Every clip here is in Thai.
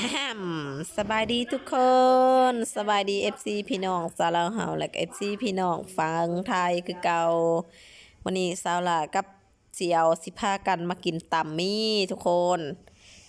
แอมสบายดีทุกคนสบายดี FC พี่น้องสาวลาวเฮาและก็ FC พี่น้องฟังไทยคือเก่าวันนี้สาวลากับเสี่ยวสิพากันมากินตำมี่ทุกคน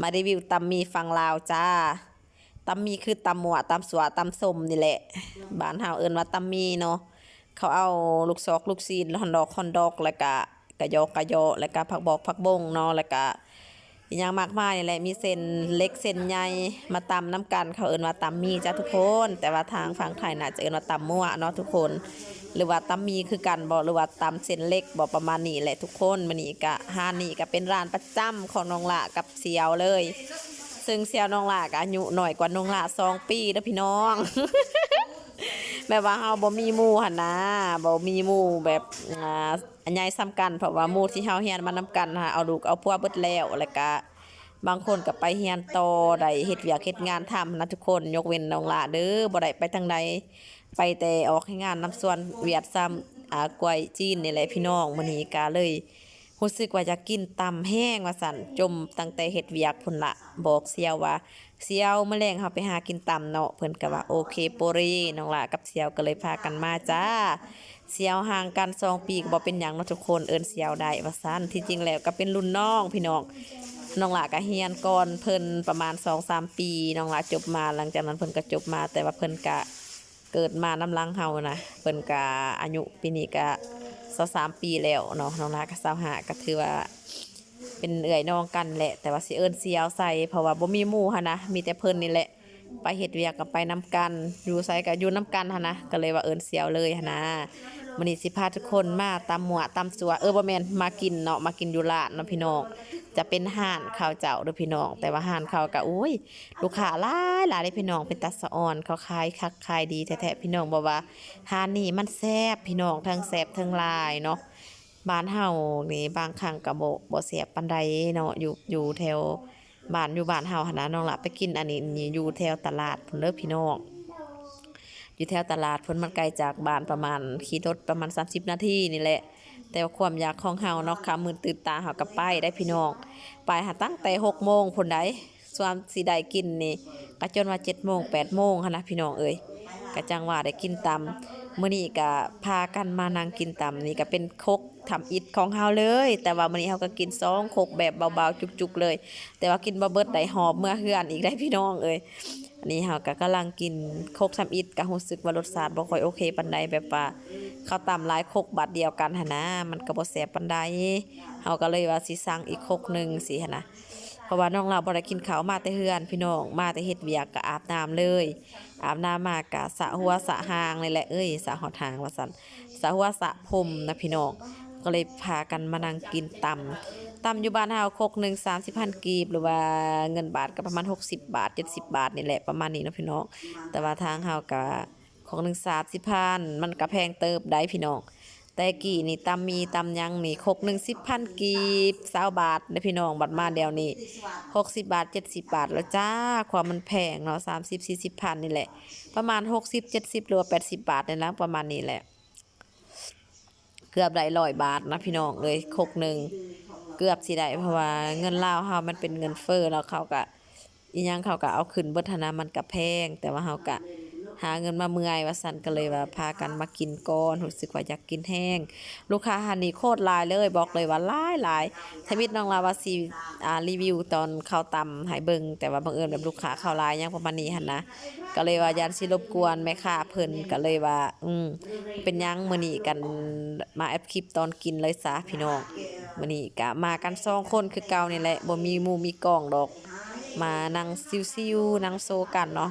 มารีวิวตำมี่ฟังลาวจ้าตำมี่คือตำหมวตำสวตำสมนี่แหละบ้านเฮาเอิ้นว่าตำมี่เนาะเขาเอาลูกซอกลูกซีนฮอนดอกฮอนดอกแล้วก็กระยอกกระยอแล้วก็ผักบอกผักบงเนาะแล้วก็ อย่างมากมายนี่แหละมีเส้นเล็กเส้นใหญ่มาตำน้ำกันเขาเอิ้นว่าตำมีจ้าทุกคน แต่ว่าทางฝั่งไทยน่าจะเอิ้นว่าตำมั่วเนาะทุกคน หรือว่าตำมีคือกันบ่หรือว่าตำเส้นเล็กบ่ประมาณนี้แหละทุกคนมื้อนี้ก็ห้านี่ก็เป็นร้านประจำของน้องละกับเสียวเลย ซึ่งเสียวน้องละก็อายุหน่อยกว่าน้องละสองปีเด้อพี่น้อง แบบว่าเฮาบ่มีหมู่หั่นนะบ่มีหมู่แบบอ่าอันใหญ่ซ้ำกันเพราะว่าหมู่ที่เฮาเฮียนมานำกันน่ะเอาลูกเอาผัวเบิดแล้วแล้วก็บางคนก็ไปเฮียนต่อได้เฮ็ดเวียกเฮ็ดงานทำนะทุกคนยกเว้นน้องละเด้อบ่ได้ไปทางใดไปแต่ออกให้งานนํส่วนเวียดซ้ำอ่ากวยจีนนี่แหละพี่น้องมื้อนี้ก็เลย รู้สึกว่าจะกินตำแห้งว่าสั่นจมตั้งแต่เฮ็ดเวียกพุ่นละบอกเสียวว่าเสียวแมลงเฮาไปหากินตำเนาะเพิ่นก็ว่าโอเคโปรีน้องละกับเสียวก็เลยพากันมาจ้าเสียวห่างกันสองปีก็บ่เป็นหยังเนาะทุกคนเอิ้นเสียวได้ว่าซั่นที่จริงแล้วก็เป็นรุ่นน้องพี่น้องน้องละก็เฮียนก่อนเพิ่นประมาณ2-3ปีน้องละจบมาหลังจากนั้นเพิ่นก็จบมาแต่ว่าเพิ่นก็เกิดมาน้ำลังเฮานะเพิ่นก็อายุปีนี้ก็ 23ปีแล้วเนาะน้องลาก็25ก็ถือว่า เป็นเอื่อยน้องกันแหละ แต่ว่าสิเอิญเสียวใส่เพราะว่าบ่มีหมู่หันนะมีแต่เพิ่นนี่แหละ ไปเฮ็ดเวียกก็ไปนํกันอยู่ไสก็อยู่นํกันฮะนนะก็เลยว่าเอิญเสียวเลยฮะนนะมื้อนี้สิพาทุกคนมาตำหมวตำสัวเออบ่แม่นมากินเนาะมากินอยู่ร้านเนาะพี่น้อง จะเป็นห้านข้าวเจ้าเด้อพี่น้อง แต่ว่าห้านข้าวก็อุ้ย ลูกค้าหลายหลายเลยพี่น้องเป็นตัดสะออนเขาขายคักขายดีแท้ๆพี่น้องบอกว่าหานนี่มันแซ่บพี่น้องทั้งแซ่บทั้งลายเนาะบ้านเฮานี่บางครั้งก็บ่บ่แซ่บปานใดเนาะอยู่อยู่แถวบ้านอยู่บ้านเฮาหนะน้องละไปกินอันนี้นี่อยู่แถวตลาดพุ่นเด้อพี่น้องอยู่แถวตลาดพุ่นมันไกลจากบ้านประมาณขี่รถประมาณ 30 นาทีนี่แหละ แต่ว่าความอยากของเฮาเนาะค่ะมือตื่นตาเฮาก็ไปได้พี่น้องไปหาตั้งแต่6โมงพุ่นใดส่วนสิได้กินนี่ก็จนว่า7โมง8โมงหันนะพี่น้องเอ้ยก็จังว่าได้กินตำมื้อนี้ก็พากันมานั่งกินตำนี่ก็เป็นคกทำอิฐของเฮาเลย แต่ว่ามื้อนี้เฮาก็กินซองคกแบบเบาๆจุกๆเลย แต่ว่ากินบ่เบิดได้หอบเมื่อเฮือนอีกได้พี่น้องเอ้ย อันนี้เฮาก็กำลังกินโคกทำอิฐก็รู้สึกว่ารสชาติบ่ค่อยโอเคปานใดแบบว่าข้าวตำหลายโคกบาทเดียวกันหั่นนะมันก็บ่แซ่บปานใดเฮาก็เลยว่าสิสั่งอีกคกหนึงสิหั่นนะเพราะว่าน้องเราบ่ได้กินข้าวมาแต่เฮือน พี่น้องมาแต่เฮ็ดเวียกก็อาบน้ำเลย อาบน้ำมากะสระหัวสระหางนี่แหละเอ้ยสระหอดหางว่าซั่นสระหัวสระผมนะพี่น้อง ก็เลยพากันมานั่งกินตำตำอยู่บ้านเฮาคกหนึ่ง30,000กีบหรือว่าเงินบาทก็ประมาณ60บบาท70บบาทนี่แหละประมาณนี้เนาะพี่น้อง แต่ว่าทางเฮาก็ของหนึ่ง30,000มันก็แพงเติบได้พี่น้องแต่กี่นี่ตำมีตำยังนี่คกหนึ่งสิบพันกีบสาบาทเด้อพี่น้องบัดมาเดียวนี่หกสิบบาทเจ็ดสิบบาทแล้วจ้าความมันแพงเนาะสามสิบสี่สิบพันนี่แหละ ประมาณหกสิบเจ็ดสิบหรือว่าแปดสิบบาทนี่นะประมาณนี้แหละ เกือบได้ร้อยบาทนะพี่น้องเลยคกหนึ่งเกือบสิได้เพราะว่าเงินลาวเฮามันเป็นเงินเฟ้อแล้วเขาก็อีหยังเขาก็เอาขึ้นเบิดหั้นามันก็แพง แต่ว่าเฮาก็ หาเงินมาเมื่อยว่าสันก็เลยว่าพากันมากินก่อนรู้สึกว่าอยากกินแห้ง ลูกค้าหันนี่โคตรลายเลย บอกเลยว่าลายหลายทมิตน้องลาวาสิอ่ารีวิวตอนเข้าวตำให้เบิงแต่ว่าบังเอิญแบบลูกค้าเข้าลายยังประมาณนี้หันนะก็เลยว่ายันสิรบกวนแม่ค้าเพิ่นก็เลยว่า อืมเป็นยังมื้อนี้กันมาแอปคลิปตอนกินเลยซะพี่น้องมื้อนี้ก็มากันสองคนคือเก่านี่แหละบ่มีหมู่มีกล้องดอก มานั่งซิวๆนั่งโซกันเนาะ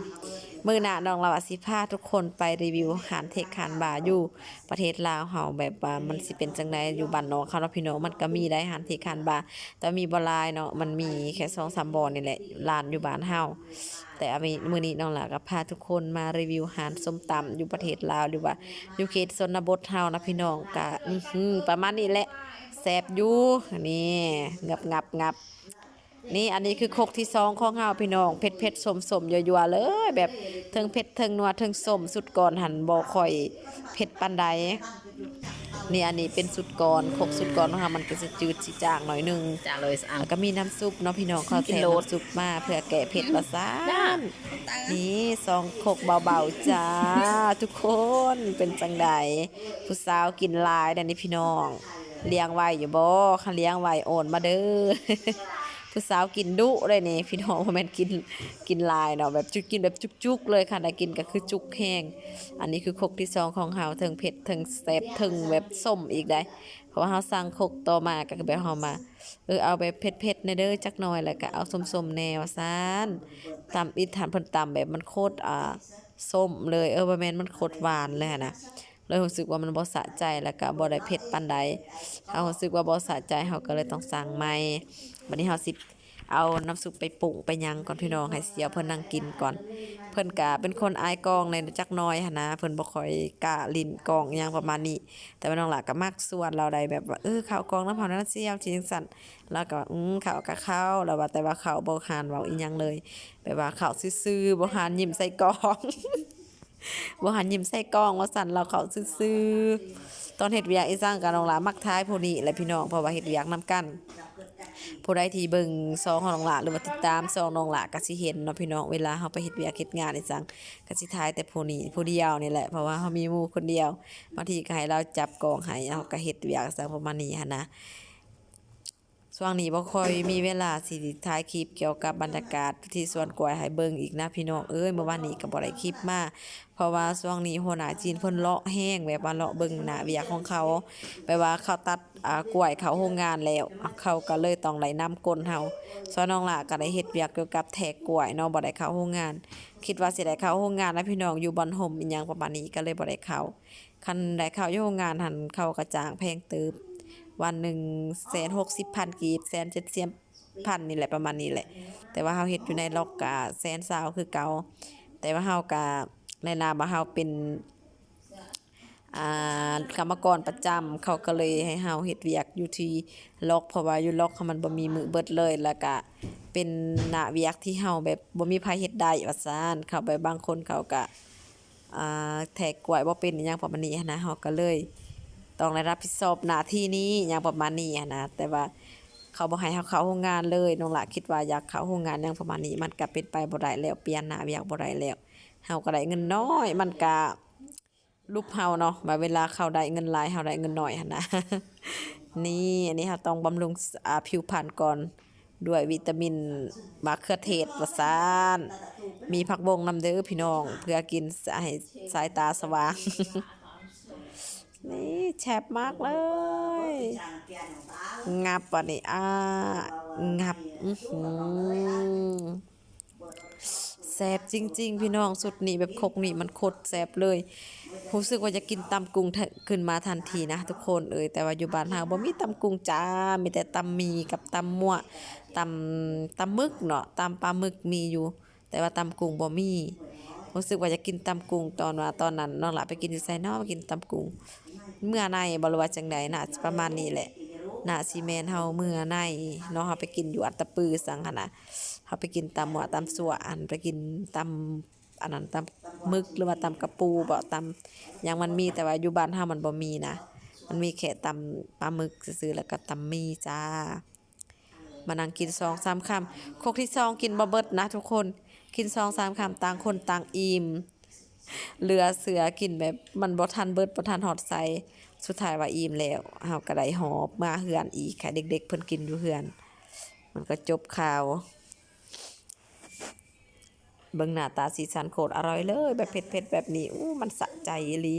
มือหน้าน้องเราอาสิพาทุกคนไปรีวิวอาหารเทคหารบาร์อยู่ประเทศลาวเฮาแบบว่ามันสิเป็นจังไดอยู่บ้านน้องเขาเนาะพี่น้องมันก็มีได้อาหารเทคหารบาร์แต่มีบ่หลายเนาะมันมีแค่2-3บ่อนี่แหละร้านอยู่บ้านเฮาแต่อามีมื้อนี้น้องหลาก็พาทุกคนมารีวิวอาหารส้มตำอยู่ประเทศลาวหรือว่าอยู่เขตชนบทเฮานะพี่น้องก็อื้อหือประมาณนี้แหละแซ่บอยู่นี่งับงับงับ นี่อันนี้คือคกที่สองของเฮาพี่น้องเผ็ดเผ็ดสมสมยัวๆเลย แบบเทิงเผ็ดเทิงนัวเทิงสมสุดก่อนหันบ่ค่อยเผ็ดปานใดนี่อันนี้เป็นสุดก่อนครกสุดก่อนนะคะมันก็จะจืดสิจางหน่อยหนึงจ้าเลยสะอาดแล้วก็มีน้ำซุปเนาะพี่น้องเขากิแถนมโลดน้ำซุปมาเพื่อแก้เผ็ดละซ่าจ้านนี่ซองครกเบาๆจ้าทุกคนเป็นจังใดผู้สาวกินหลายเดันนี่พี่น้องเลี้ยงไว้อยู่บ่คันเลี้ยงไว้โอนมาเด้อู้สาวกินดุเลยนี่พี่น้องบ่แม่นกินกินลายเนาะแบบจุกกินแบบจุกๆเลยค่ะได้กินก็คือจุกแห้งอันนี้คือคกที่สองของเฮาเทิงเผ็ดเทิงแซ่บเทิงแบบส้มอีกได้เพราะว่าเฮาสั่งคกต่อมาก็คือแบบเฮามาเออเอาแบบเผ็ดๆในเด้อจักหน่อยแล้วก็เอาส้มๆแนวซานตำอีทานเพิ่นตำแบบมันโคตรอ่าส้มเลยเออบ่แม่นมันโคตรหวานเลยนะ เลยรู้สึกว่ามันบ่สะใจแล้วก็บ่ได้เผ็ดปานใดเฮารู้สึกว่าบ่สะใจเฮาก็เลยต้องสั่งใหม่บัดนี้เฮาสิเอาน้ำซุปไปปรุงไปยังก่อนพี่น้องให้เสียวเพิ่นนั่งกินก่อน เพิ่นก็เป็นคนอายกองในจักน้อยหันนะเพิ่นบ่ค่อยกล้าลิ้นกองอหยังประมาณนี้ แต่ว่าน้องหลาก็มักส่วนเราได้แบบว่าเออข้าวกองน้ำเผาน้ำเสียวทีจังซั่นแล้วก็อืมข้าวก็ข้าวแล้วว่าแต่ว่าข้าวบ่หานเว้าอีหยังเลยแบบว่าข้าวซื่อๆบ่หานยิ้มใส่กอง บ่หันยิ้มใส่กล้องว่าสั่นเราเขาซื่อๆตอนเฮ็ดเวียกอีสร้างกับน้องหลามักท้ายผู้นี้แหละพี่น้องเพราะว่าเฮ็ดเวียกนํกันผู้ใดที่เบิ่งซองของน้องหลาหรือว่าติดตามซองน้องหลาก็สิเห็นเนาะพี่น้องเวลาเฮาไปเฮ็ดเวียกเฮ็ดงานอีสังก็สิท้ายแต่ผู้นี้ผู้เดียวนี่แหละเพราะว่าเฮามีหมู่คนเดียวบางทีก็ให้เราจับกองให้เฮาก็เฮ็ดเวียกซังประมาณนี้หันนะ ช่วงนี้บ่ค่อยมีเวลาสิถ่ายคลิปเกี่ยวกับบรรยากาศที่สวนกล้วยให้เบิ่งอีกนะพี่น้องเอ้ยเมื่อวานนี้ก็บ่ได้คลิปมาเพราะว่าช่วงนี้หัวหน้าจีนเพิ่นเลาะแห้งแบบว่าเลาะเบิ่งหน้าเวียของเขาแบบว่าเขาตัดอ่ากล้วยเขาโรงงานแล้วเขาก็เลยต้องไหล่นํก้นเฮาส่วนน้องหล่าก็ได้เฮ็ดเวียกเกี่ยวกับแทกกล้วยเนาะบ่ได้เข้าโรงงาน คิดว่าสิได้เข้าโรงงานนะพี่น้องอยู่บ่อนห่มอีหยังประมาณนี้ก็เลยบ่ได้เข้าคันได้เข้าอยู่โรงงานหันเขาก็จ้างแพงเติบ วันหนึ่งแสนหกสิบพันกีบแสนเจ็ดสิบพันนี่แหละประมาณนี้แหละ แต่ว่าเฮาเฮ็ดอยู่ในล็อกกะแสนสาวคือเก่าแต่ว่าเฮากะในนามว่าเฮาเป็นอ่ากรรมกรประจำเขาก็เลยให้เฮาเฮ็ดเวียกอยู่ที่ล็อกเพราะว่าอยู่ล็อกเขามันบ่มีมือเบิดเลยแล้วก็เป็นหน้าเวียกที่เฮาแบบบ่มีไผเฮ็ดได้ว่าซั่นเข้าไปบางคนเขาก็อ่าแทกกล้วยบ่เป็นอหยังประมาณนี้นนะเฮาก็เลย ต้องได้รับผิดชอบหน้าที่นี้อย่างประมาณนี้นะแต่ว่าเขาบ่ให้เขาเข้าโรงงานเลยน้องละคิดว่าอยากเข้าโรงงานอย่างประมาณนี้ มันก็เป็นไปบ่ได้แล้วเปลี่ยนหน้าอยากบ่ได้แล้วเฮาก็ได้เงินน้อย มันก็รูปเฮาเนาะมาเวลาเขาได้เงินหลายเฮาได้เงินน้อยหั่นนะนี่อันนี้เฮาต้องบำรุงอ่าผิวพรรณก่อนด้วยวิตามินมะเขือเทศว่าซาน มีผักบงนำเด้อพี่น้อง เพื่อกินให้สายตาสว่าง นี่แฉบมากเลย งับอะนี่อ่างับอื้อหแซบจริง ๆ พี่น้องสุดนี่แบบคกนี่มันโคตรแซบเลยรู้สึกว่าจะกินตำกุ้งขึ้นมาทันทีนะทุกคนเอ่ยแต่ว่าอยู่บ้านเฮาบ่มีตำกุ้งจ้ามีแต่ตำหมีกับตำมั่วตำตำมึกเนาะตำปลาหมึกมีอยู่ แต่ว่าตำกุ้งบ่มีรู้สึกว่าจะกินตำกุ้งตอนว่าตอนนั้นน้องหละไปกินอยู่ไซนอกกินตำกุ้ง เมื่อในบรู้ว่าจังใดน่าจะประมาณนี้แหละน่าสิแมนเฮาเมื่อในเนาะเฮาไปกินอยู่อัตตปือสังหนะเฮาไปกินตำหมัวตำสัวอันไปกินตำอันนั้นตำมึกหรือว่าตำกระปูบ่ตำหยังมันมีแต่ว่าอยู่บ้านเฮามันบ่มีนะมันมีแค่ตำปลาหมึกซื่อๆแล้วก็ตำมีจ้ามานั่งกินสองสามคำครกที่สองกินบ่เบิดนะทุกคน กินสองสามคำต่างคนต่างอิ่ม เหลือเสือกินแบบมันบ่ทันเบิดบ่ทันฮอดใส่สุดท้ายว่าอิ่มแล้วเฮาก็ได้หอบมาเฮือนอีกค่ะเด็ก ๆ เพิ่นกินอยู่เฮือน มันก็จบข่าวเบิ่งหน้าตาสีสันโคตรอร่อยเลย แบบเผ็ดๆแบบนี้อู้มันสะใจอีหลี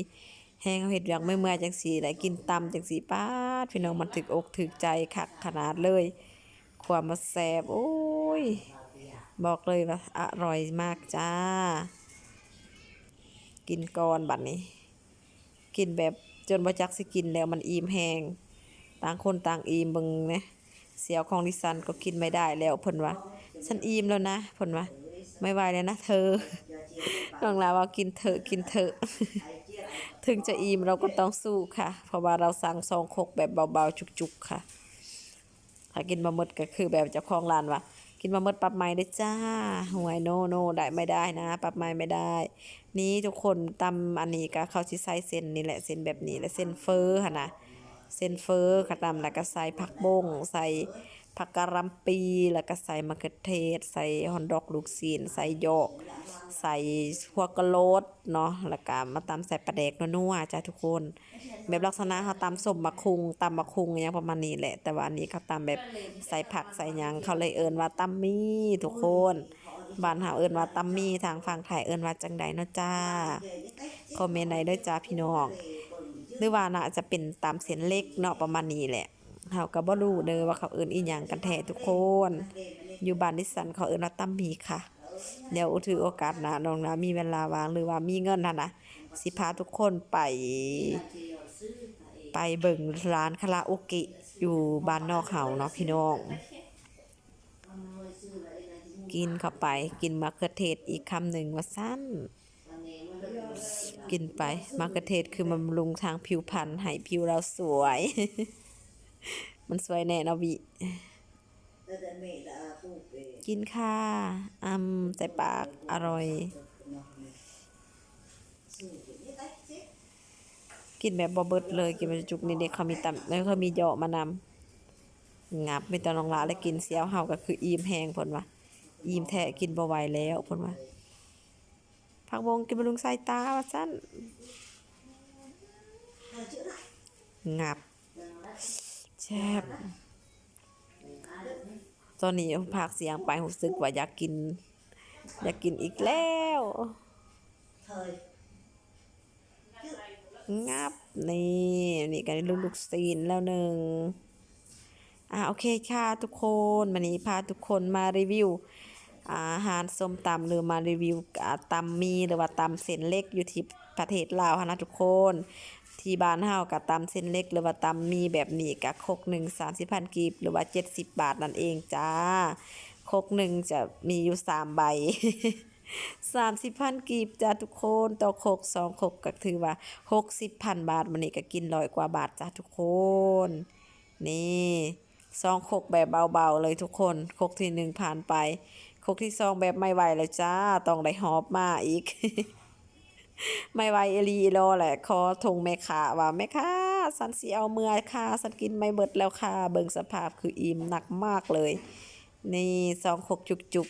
แฮงเฮ็ดอย่างเมื่อยๆจังซี่ได้กินตำจังซี่ป๊าดพี่น้องมันถึกอกถึกใจคักขนาดเลย ความมาแซ่บโอ้ย บอกเลยว่าอร่อยมากจ้า กินก่อนบัดนี้ กินแบบจนบ่จักสิกินแล้วมันอิ่มแหงต่างคนต่างอิ่มบิ่งนะเสียวของดิฉันก็กินไม่ได้แล้วเพิ่นว่าฉันอิ่มแล้วนะเพิ่นว่าไม่ไหวแล้วนะเธอน้องลาว่ากินเถอะกินเถอะ ถึงจะอิ่มเราก็ต้องสู้ค่ะ เพราะว่าเราสั่งซองคกแบบเบาๆจุกๆค่ะ ถ้ากินบะหมดก็คือแบบจ้าของร้านว่า กินมาเมดปรับใหม่ได้จ้าหวยโนโนได้ไม่ได้นะ ปรับใหม่ไม่ได้ นี่ทุกคนตำอันนี้ก็เขาสิใส่เส้นนี่แหละเส้นแบบนี้และเส้นเฟอร์ค่ะนะเส้นเฟอร์ค่ะตำแล้วก็ใส่ผักบงใส่ ผักกะหล่ำปีแล้วก็ใส่มะเขือเทศ ใส่ฮอนดอกลูกซีนใส่โยกใส่หัวกะโหลดเนาะแล้วก็มาตำใส่ปลาแดกนัวๆจ้ะทุกคน แบบลักษณะเขาตำสมมะคุงตำมะคุงอหยังประมาณนี้แหละ แต่ว่าอันนี้เขาตำแบบใส่ผักใส่ยังเขาเลยเอิ้นว่าตำมี่ทุกคนบ้านเฮาเอิ้นว่าตำมี่ทางฝั่งไทยเอิ้นว่าจังใดเนาะจ้าคอมเมนต์ไหนด้อจ้าพี่น้องหรือว่าน่าจะเป็นตำเส้นเล็กเนาะประมาณนี้แหละ เฮาก็บ่รู้เด้อว่าเขาเอิ้นอีหยังกันแท้ทุกคน อยู่บ้านดิฉันเขาเอิ้นว่าตำมี่ค่ะ เดี๋ยวถือโอกาสนะน้องนะมีเวลาว่างหรือว่ามีเงินนะนะสิพาทุกคนไป ไปเบิ่งร้านคาราโอเกะอยู่บ้านนอกเขาเนาะพี่น้อง กินเข้าไปกินมะเขือเทศอีกคำหนึ่งว่าสั้นกินไปมะเขือเทศคือบำรุงทางผิวพรรณให้ผิวเราสวย มันสวยแน่เนาะวิกินค่ะอืมใส่ปากอร่อย กินแบบบ่เบิดเลยกินแบบจุกนี่เด็กเขามีตำแล้วเขามีเหยาะมานำงับไม่ต้องลองละแล้วกินเสียวเฮาก็คืออิ่มแห้งเพิ่นว่าอิ่มแท้กินบ่ไหวแล้วเพิ่นว่าผักบงกินบำรุงสายตาว่าซั่นงับ แซ่บตอนนี้พากเสียงไปรู้สึกว่าอยากกิน อยากกินอีกแล้วงับนี่นี่กันลูกลูกซีนแล้วหนึ่งอ่าโอเคค่ะทุกคนวันนี้พาทุกคนมารีวิวอาหารส้มตำหรือมารีวิวตำมีหรือว่าตำเส้นเล็กอยู่ที่ประเทศลาวนะทุกคน ที่บ้านเฮากับตำเส้นเล็กหรือว่าตำมีแบบนี้กับคกหนึ่งสามสิบพันกีบหรือว่าเจ็ดสิบบาทนั่นเองจ้าคกหนึ่งจะมีอยู่สามใบสามสิบพันกีบจ้าทุกคนต่อโคกสองโคกก็ถือว่าหกสิบพันบาทมันนี่ก็กินร้อยกว่าบาทจ้าทุกคน นี่สองโคกแบบเบาๆเลยทุกคนโคกที่หนึ่งผ่านไปโคกที่สองแบบไม่ไหวเลยจ้า ต้องได้หอบมาอีก ไม่ไหวเอลีรอแหละขอทงแม่ค้าว่าแม่ค้าสันสีเอาเมื่อค่ะสันกินไม่เบิดแล้วค่ะ เบิงสภาพคืออิ่มหนักมากเลย นี่สองโคกจุก